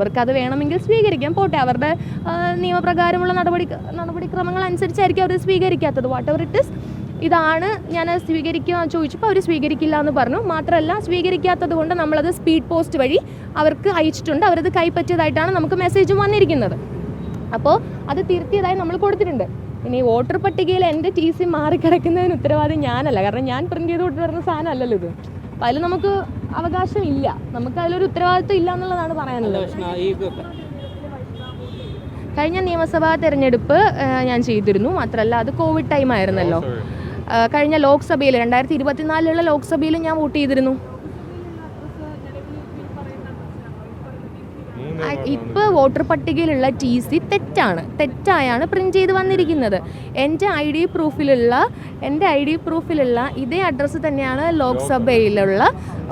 അവർക്ക് അത് വേണമെങ്കിൽ സ്വീകരിക്കാം. പോട്ടെ അവരുടെ നിയമപ്രകാരമുള്ള നടപടി നടപടിക്രമങ്ങൾ അനുസരിച്ചായിരിക്കും അവർ സ്വീകരിക്കാത്തത്. വാട്ട് എവർ ഇറ്റ് ഇസ് ഇതാണ് ഞാൻ സ്വീകരിക്കുക ചോദിച്ചപ്പോൾ അവർ സ്വീകരിക്കില്ല എന്ന് പറഞ്ഞു. മാത്രമല്ല സ്വീകരിക്കാത്തത് കൊണ്ട് നമ്മളത് സ്പീഡ് പോസ്റ്റ് വഴി അവർക്ക് അയച്ചിട്ടുണ്ട്. അവരത് കൈപ്പറ്റിയതായിട്ടാണ് നമുക്ക് മെസ്സേജും വന്നിരിക്കുന്നത്. അപ്പോൾ അത് തിരുത്തിയതായി നമ്മൾ കൊടുത്തിട്ടുണ്ട്. ഇനി വോട്ടർ പട്ടികയിൽ എന്റെ ടി സി മാറിക്കിടക്കുന്നതിന് ഉത്തരവാദി ഞാനല്ല. കാരണം ഞാൻ പ്രിന്റ് ചെയ്ത് വരുന്ന സാധനമല്ലല്ലോ ഇത്. അപ്പോൾ അതിൽ നമുക്ക് അവകാശം ഇല്ല നമുക്ക് അതിലൊരു ഉത്തരവാദിത്വം ഇല്ല എന്നുള്ളതാണ് പറയാനുള്ളത്. കഴിഞ്ഞ നിയമസഭാ തെരഞ്ഞെടുപ്പ് ഞാൻ ചെയ്തിരുന്നു. മാത്രമല്ല അത് കോവിഡ് ടൈം ആയിരുന്നല്ലോ കഴിഞ്ഞ ലോക്സഭയിൽ രണ്ടായിരത്തി ഇരുപത്തിനാലിലുള്ള ലോക്സഭയിൽ ഞാൻ വോട്ട് ചെയ്തിരുന്നു. ആ, ഇപ്പൊ വോട്ടർ പട്ടികയിലുള്ള ടി സി തെറ്റാണ്. തെറ്റായാണ് പ്രിന്റ് ചെയ്ത് വന്നിരിക്കുന്നത്. എന്റെ ഐ ഡി പ്രൂഫിലുള്ള എന്റെ ഐ ഡി പ്രൂഫിലുള്ള ഇതേ അഡ്രസ്സ് തന്നെയാണ് ലോക്സഭയിലുള്ള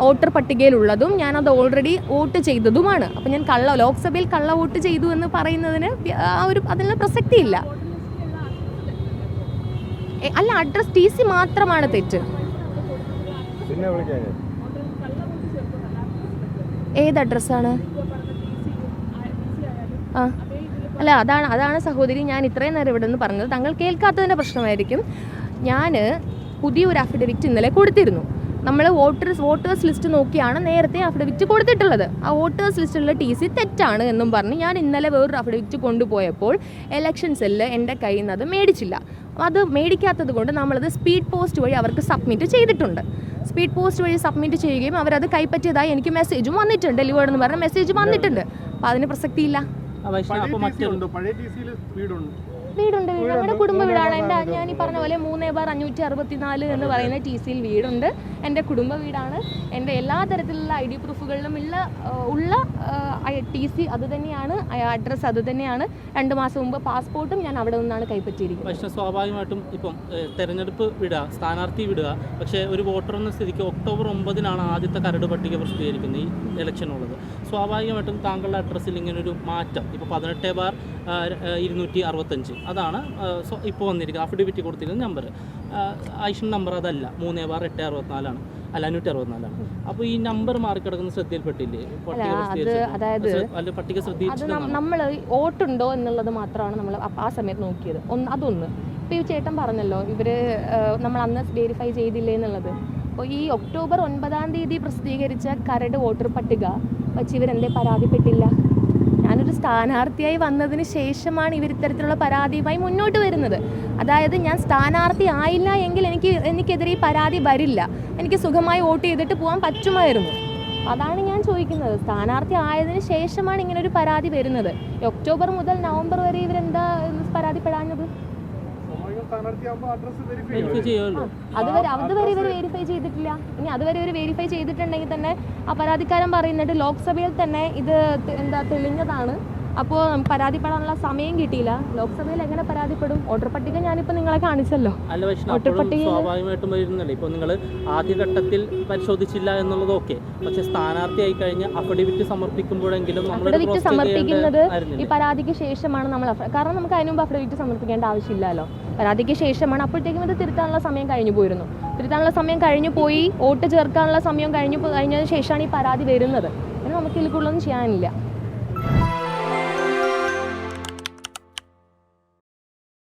വോട്ടർ പട്ടികയിലുള്ളതും ഞാൻ അത് ഓൾറെഡി വോട്ട് ചെയ്തതുമാണ്. അപ്പം ഞാൻ കള്ള ലോക്സഭയിൽ കള്ള വോട്ട് ചെയ്തു എന്ന് പറയുന്നതിന് ആ ഒരു അതിനുള്ള പ്രസക്തിയില്ല. അല്ല അഡ്രസ് ടി സി മാത്രമാണ് തെറ്റ്. ഏത് അഡ്രസ്സാണ് അല്ല അതാണ് അതാണ് സഹോദരി ഞാൻ ഇത്രയും നേരം ഇവിടെ നിന്ന് പറഞ്ഞത്. താങ്കൾ കേൾക്കാത്തതിന്റെ പ്രശ്നമായിരിക്കും. ഞാൻ പുതിയൊരു അഫിഡവിറ്റ് ഇന്നലെ കൊടുത്തിരുന്നു. നമ്മൾ വോട്ടേഴ്സ് വോട്ടേഴ്സ് ലിസ്റ്റ് നോക്കിയാണ് നേരത്തെ അഫിഡവിറ്റ് കൊടുത്തിട്ടുള്ളത്. ആ വോട്ടേഴ്സ് ലിസ്റ്റിലുള്ള ടി സി തെറ്റാണ് എന്നും പറഞ്ഞ് ഞാൻ ഇന്നലെ വേറൊരു അഫിഡവിറ്റ് കൊണ്ടുപോയപ്പോൾ എലക്ഷൻ സെല്ല് എന്റെ കയ്യിൽ നിന്ന് അത് മേടിച്ചില്ല. അത് മേടിക്കാത്തത് കൊണ്ട് നമ്മളത് സ്പീഡ് പോസ്റ്റ് വഴി അവർക്ക് സബ്മിറ്റ് ചെയ്തിട്ടുണ്ട്. സ്പീഡ് പോസ്റ്റ് വഴി സബ്മിറ്റ് ചെയ്യുകയും അവരത് കൈപ്പറ്റിയതായി എനിക്ക് മെസ്സേജും വന്നിട്ടുണ്ട്. ഡെലിവേർഡ് എന്ന് പറഞ്ഞ മെസ്സേജ് വന്നിട്ടുണ്ട്. അപ്പോൾ അതിന് പ്രസക്തിയില്ല. വൈഷ്ണവ് അപ്പോൾ മറ്റൊരു പഴയ ടി സിയിൽ വീടുണ്ട്? വീടുണ്ട്. വീട് നമ്മുടെ കുടുംബ വീടാണ്. എന്റെ ഞാൻ ഈ പറഞ്ഞ പോലെ മൂന്ന് ബാർ അഞ്ഞൂറ്റി അറുപത്തിനാല് എന്ന് പറയുന്ന ടി സിയിൽ വീടുണ്ട്. എന്റെ കുടുംബ വീടാണ്. എന്റെ എല്ലാ തരത്തിലുള്ള ഐ ഡി പ്രൂഫുകളിലും ഉള്ള ഉള്ള ടി സി അത് തന്നെയാണ്. അഡ്രസ്സ് അത് തന്നെയാണ്. രണ്ട് മാസം മുമ്പ് പാസ്പോർട്ടും ഞാൻ അവിടെ നിന്നാണ് കൈപ്പറ്റിയിരിക്കുന്നത്. പക്ഷേ സ്വാഭാവികമായിട്ടും ഇപ്പം തെരഞ്ഞെടുപ്പ് വിടുക സ്ഥാനാർത്ഥി വിടുക പക്ഷേ ഒരു വോട്ടർ എന്ന സ്ഥിതിക്ക് ഒക്ടോബർ ഒമ്പതിനാണ് ആദ്യത്തെ കരട് പട്ടിക പ്രസിദ്ധീകരിക്കുന്നത് ഈ ഇലക്ഷനുള്ളത് സ്വാഭാവികമായിട്ടും താങ്കളുടെ അഡ്രസ്സിൽ ഇങ്ങനൊരു മാറ്റം. ഇപ്പോൾ പതിനെട്ട് ബാർ ഇരുന്നൂറ്റി അറുപത്തഞ്ച്. അതാണ് ഇപ്പോൾ വന്നിരിക്കുന്നത് അഫിഡവിറ്റ് കൊടുത്തിരിക്കുന്ന നമ്പർ ഐഷൻ നമ്പർ അതല്ല. മൂന്നേ ബാർ എട്ട് അറുപത്തിനാലാണ്. അല്ല അഞ്ഞൂറ്റി അറുപത്തിനാലാണ്. അപ്പോൾ ഈ നമ്പർ മാറിക്കിടക്കുന്ന ശ്രദ്ധയിൽപ്പെട്ടില്ലേ? പട്ടിക അത് അതായത് അല്ല പട്ടിക ശ്രദ്ധിച്ചില്ലെന്നാണ് നമ്മൾ വോട്ടുണ്ടോ എന്നുള്ളത് മാത്രമാണ് നമ്മൾ ആ സമയത്ത് നോക്കിയത്. ഒന്ന് അതൊന്ന്. ഇപ്പോൾ ഈ ചേട്ടൻ പറഞ്ഞല്ലോ ഇവർ നമ്മൾ അന്ന് വെരിഫൈ ചെയ്തില്ലേ എന്നുള്ളത്. അപ്പോൾ ഈ ഒക്ടോബർ ഒൻപതാം തീയതി പ്രസിദ്ധീകരിച്ച കരട് വോട്ടർ പട്ടിക വച്ച് ഇവരെന്തേ പരാതിപ്പെട്ടില്ല? സ്ഥാനാർത്ഥിയായി വന്നതിന് ശേഷമാണ് ഇവർ ഇത്തരത്തിലുള്ള പരാതിയുമായി മുന്നോട്ട് വരുന്നത്. അതായത് ഞാൻ സ്ഥാനാർത്ഥി ആയില്ല എങ്കിൽ എനിക്ക് എനിക്കെതിരെ ഈ പരാതി വരില്ല. എനിക്ക് സുഖമായി വോട്ട് ചെയ്തിട്ട് പോകാൻ പറ്റുമായിരുന്നു. അതാണ് ഞാൻ ചോദിക്കുന്നത്. സ്ഥാനാർത്ഥി ആയതിനു ശേഷമാണ് ഇങ്ങനെ ഒരു പരാതി വരുന്നത്. ഒക്ടോബർ മുതൽ നവംബർ വരെ ഇവരെന്താ പരാതിപ്പെടാഞ്ഞത്? അതുവരെ അതുവരെ ഇവർ വെരിഫൈ ചെയ്തിട്ടില്ല. ഇനി അതുവരെ ഇവർ വെരിഫൈ ചെയ്തിട്ടുണ്ടെങ്കിൽ തന്നെ ആ പരാതിക്കാരൻ പറയുന്നുണ്ട് ലോക്സഭയിൽ തന്നെ ഇത് എന്താ തെളിഞ്ഞതാണ്. അപ്പോൾ പരാതിപ്പെടാനുള്ള സമയം കിട്ടിയില്ല. ലോക്സഭയിൽ എങ്ങനെ പരാതിപ്പെടും? വോട്ടർ പട്ടിക ഞാനിപ്പോൾ നിങ്ങളെ കാണിച്ചല്ലോ. അല്ല വോട്ടർ പട്ടിക സ്വാഭാവികമായിട്ടും വരുന്നില്ല. ഇപ്പോൾ നിങ്ങൾ ആദ്യഘട്ടത്തിൽ പരിശോധിച്ചില്ല എന്നുള്ളത് ഓക്കെ. സ്ഥാനാർത്ഥി ആയി കഴിഞ്ഞ് അഫിഡവിറ്റ് സമർപ്പിക്കുമ്പോഴെങ്കിലും അഫിഡവിറ്റ് സമർപ്പിക്കുന്നത് ഈ പരാതിക്ക് ശേഷമാണ് നമ്മൾ കാരണം നമുക്ക് അതിനു മുമ്പ് അഫിഡവിറ്റ് സമർപ്പിക്കേണ്ട ആവശ്യമില്ലല്ലോ. പരാതിക്ക് ശേഷമാണ് അപ്പോഴത്തേക്കും ഇത് തിരുത്താനുള്ള സമയം കഴിഞ്ഞു പോയിരുന്നു. തിരുത്താനുള്ള സമയം കഴിഞ്ഞു പോയി വോട്ട് ചേർക്കാനുള്ള സമയം കഴിഞ്ഞു കഴിഞ്ഞതിന് ശേഷമാണ് ഈ പരാതി വരുന്നത്. നമുക്ക് ഇതിൽ കൂടുതലൊന്നും ചെയ്യാനില്ല.